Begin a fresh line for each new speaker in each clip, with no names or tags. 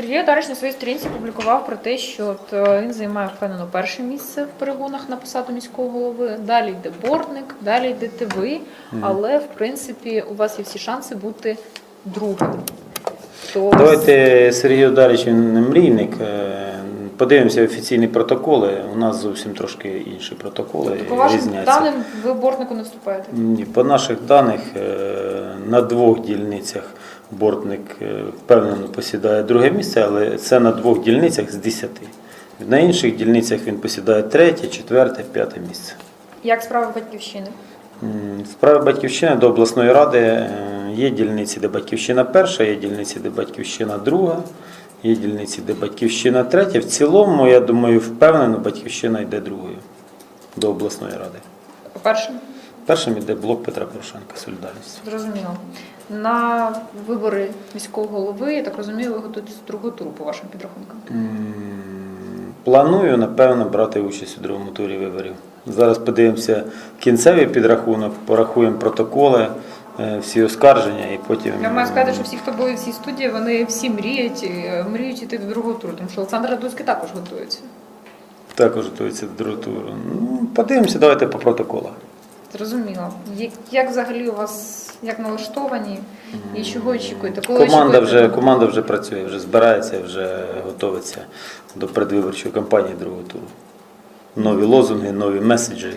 Сергій Одарич на своїй сторінці публікував про те, що от е, він займає впевнено перше місце в перегонах на посаду міського голови. Далі йде Бортник, далі йдете ви. Але в принципі у вас є всі шанси бути другим. То
Давайте Сергій Ударич, він не мрійник. е, Подивимося офіційні протоколи. У нас зовсім трошки інші протоколи
по вашим
різняться.
даним ви Бортнику не вступаєте.
Ні, по наших даних е, на двох дільницях бортник е, впевнено посідає друге місце, але це на двох дільницях з десяти. На інших дільницях він посідає третє, четверте, п'яте місце.
Як справи батьківщини?
М, Справи батьківщини до обласної ради е, є дільниці, де батьківщина перша, є дільниці, де батьківщина друга, є дільниці, де батьківщина третя. В цілому, я думаю, впевнено, батьківщина йде другою до обласної ради.
По-перше,
Першим йде блок Петра Порошенка Солідарність.
зрозуміло. На вибори міського голови, я так розумію, ви готуєтесь до другого туру по вашим підрахункам.
Планую, напевно, брати участь у другому турі виборів. Зараз подивимося кінцевий підрахунок, порахуємо протоколи, е, всі оскарження і потім.
Я маю сказати, що всі, хто були в цій студії, вони всі мріють, е, мріють іти до другого туру, тому що Олександр Радуцький також готується.
Також готується до другого туру. Ну, подивимося, давайте по протоколах.
Зрозуміло. Як, як взагалі у вас як налаштовані і чого очікуєте? Коли
Команда
очікуєте?
вже, команда вже працює, вже збирається, вже готується до предвиборчої кампанії другого туру. Нові лозунги, нові меседжі.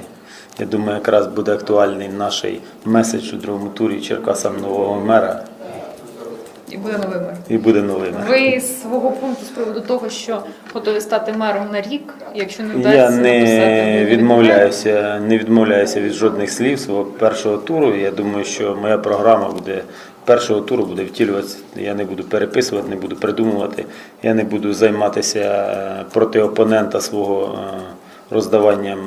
Я думаю, якраз буде актуальний наш меседж у другому турі Черкасам нового мера
буде новий мер.
і буде новий мер.
Ви з свого пункту з приводу того, що готові стати мером на рік, якщо не вдасться
Я не відмовляюся, не відмовляюся від жодних слів свого першого туру. Я думаю, що моя програма буде першого туру буде втілюватися. Я не буду переписувати, не буду придумувати. Я не буду займатися е, проти опонента свого е, роздаванням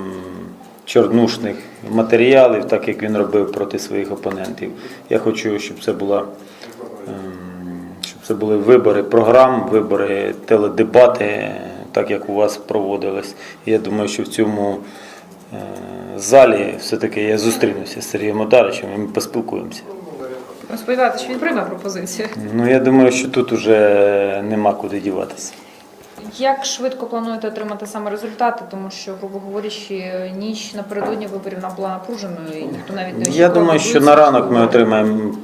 чорнушних матеріалів, так як він робив проти своїх опонентів. Я хочу, щоб це була. Щоб це були вибори програм, вибори теледебати, так як у вас проводились. Я думаю, що в цьому е, залі все-таки я зустрінуся з Сергієм Одаричем і ми поспілкуємося.
Розповідати, що він прийме пропозицію.
Ну я думаю, що тут вже нема куди діватися.
Як швидко плануєте отримати саме результати? Тому що, грубо говорячи, ніч напередодні виборів нам була напруженою, і ніхто навіть не
Я думаю, що на ранок ми отримаємо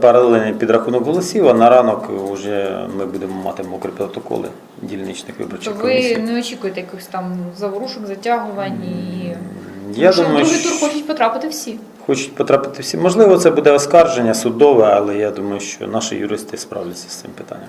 паралельний підрахунок голосів, а на ранок вже ми будемо мати мокрі протоколи дільничних
То
виборчих
ви
комісій.
не очікуєте якихось там заворушок, затягувань і
Я
Тому що
думаю,
в другий
що-
тур хочуть потрапити всі.
Хочуть потрапити всі. Можливо, це буде оскарження судове, але я думаю, що наші юристи справляться з цим питанням.